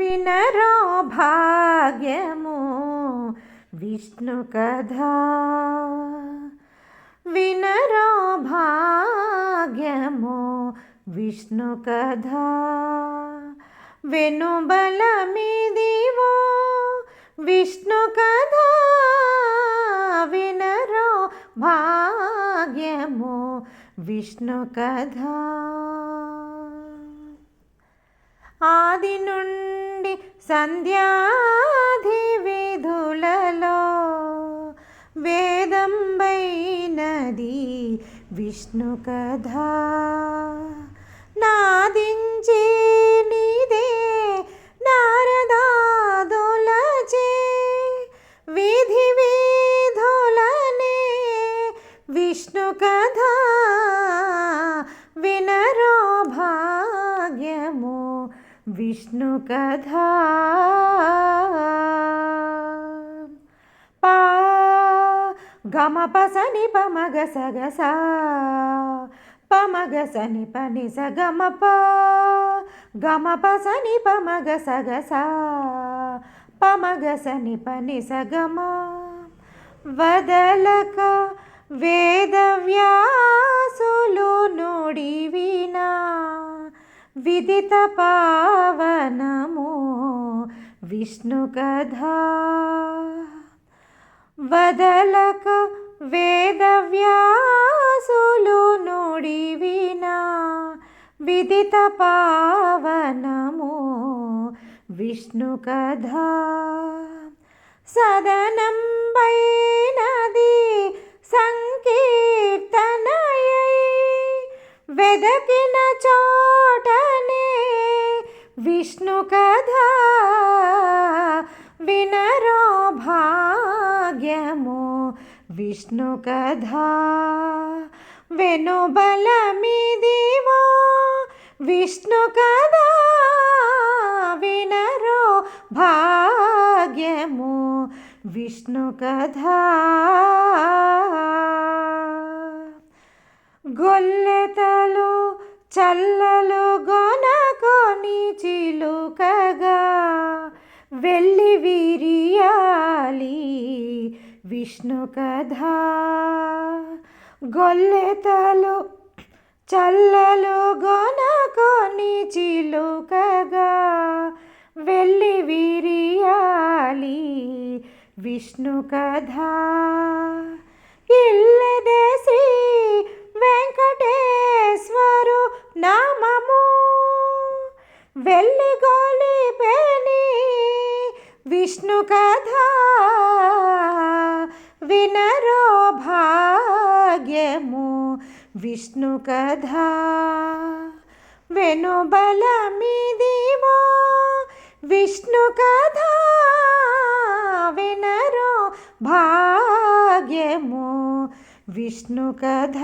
వినరో భాగ్యము. విష్ణు కథ. వినరో భాగ్యము. విష్ణు కథ. వెనుబలమిదివో విష్ణు కథ. వినరో భాగ్యము. విష్ణు కథ. ఆది నుండి సంధ్యాధి విధులలో వేదంబైనది విష్ణు కథ. నాదించే నీదే నారదాదులచే విధి విధులనే విష్ణు కథా. విష్ణు కథ. పా గమ పసని పమగ సగస. పమగ సని పని సగమప. ప గమ పసని పమగ సగస. పమగ సని పని సగమ. వదలక వేదవ్యాసులు నుడి విదిత పావనము విష్ణు కథా. వదలక వేదవ్యాసులు నుడి వినా విదిత పావనము విష్ణు కథా. సదనం బైనది సంఖ్య వెదకిన చోటనే విష్ణు కథ వినరో భాగ్యము విష్ణు కథ వెనుబలమిదివో విష్ణు కథ వినరో భాగ్యము విష్ణు కథ గొల్లెతలు చల్లలు గొనకొని చిలుకగా వెళ్ళి విరియాలి విష్ణు కథ. గొల్లెతలు చల్లలు గొనకొని చిలుకగా వెళ్ళి విరియాలి విష్ణు కథ. వెళ్ళి గోలిపేని విష్ణు కథ వినరో భాగ్యము విష్ణు కథ వెనుబలమిదివో విష్ణు కథ వినరో భాగ్యము విష్ణు కథ